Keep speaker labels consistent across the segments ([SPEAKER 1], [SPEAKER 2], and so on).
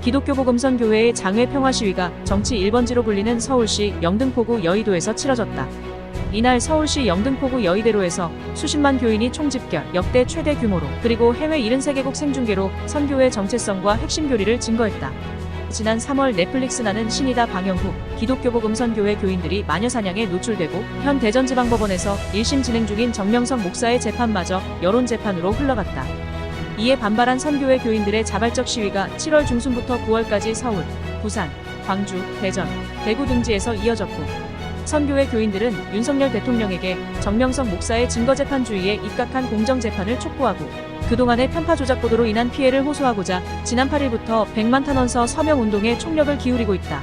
[SPEAKER 1] 기독교 복음선 교회의 장외 평화 시위가 정치 1번지로 불리는 서울시 영등포구 여의도에서 치러졌다. 이날 서울시 영등포구 여의대로에서 수십만 교인이 총집결, 역대 최대 규모로 그리고 해외 73개국 생중계로 선교의 정체성과 핵심 교리를 증거했다. 지난 3월 넷플릭스 나는 신이다 방영 후 기독교 복음선교회 교인들이 마녀사냥에 노출되고 현 대전지방법원에서 1심 진행 중인 정명석 목사의 재판마저 여론재판으로 흘러갔다. 이에 반발한 선교회 교인들의 자발적 시위가 7월 중순부터 9월까지 서울, 부산, 광주, 대전, 대구 등지에서 이어졌고 선교회 교인들은 윤석열 대통령에게 정명석 목사의 증거재판주의에 입각한 공정재판을 촉구하고 그동안의 편파 조작 보도로 인한 피해를 호소하고자 지난 8일부터 100만 탄원서 서명 운동에 총력을 기울이고 있다.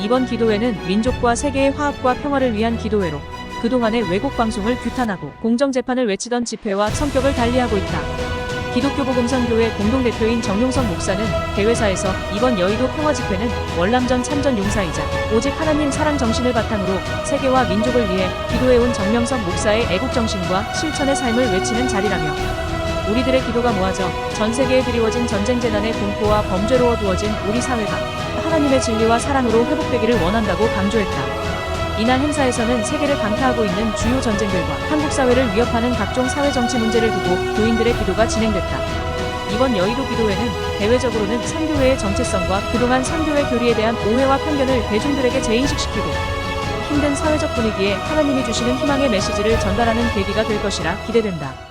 [SPEAKER 1] 이번 기도회는 민족과 세계의 화합과 평화를 위한 기도회로 그동안의 왜곡 방송을 규탄하고 공정재판을 외치던 집회와 성격을 달리하고 있다. 기독교 복음선교회 공동대표인 정용석 목사는 대회사에서 이번 여의도 평화 집회는 월남전 참전 용사이자 오직 하나님 사랑 정신을 바탕으로 세계와 민족을 위해 기도해온 정명석 목사의 애국 정신과 실천의 삶을 외치는 자리라며 우리들의 기도가 모아져 전 세계에 드리워진 전쟁 재난의 공포와 범죄로 어두워진 우리 사회가 하나님의 진리와 사랑으로 회복되기를 원한다고 강조했다. 이날 행사에서는 세계를 강타하고 있는 주요 전쟁들과 한국 사회를 위협하는 각종 사회 정치 문제를 두고 교인들의 기도가 진행됐다. 이번 여의도 기도회는 대외적으로는 선교회의 정체성과 그동안 선교회 교리에 대한 오해와 편견을 대중들에게 재인식시키고 힘든 사회적 분위기에 하나님이 주시는 희망의 메시지를 전달하는 계기가 될 것이라 기대된다.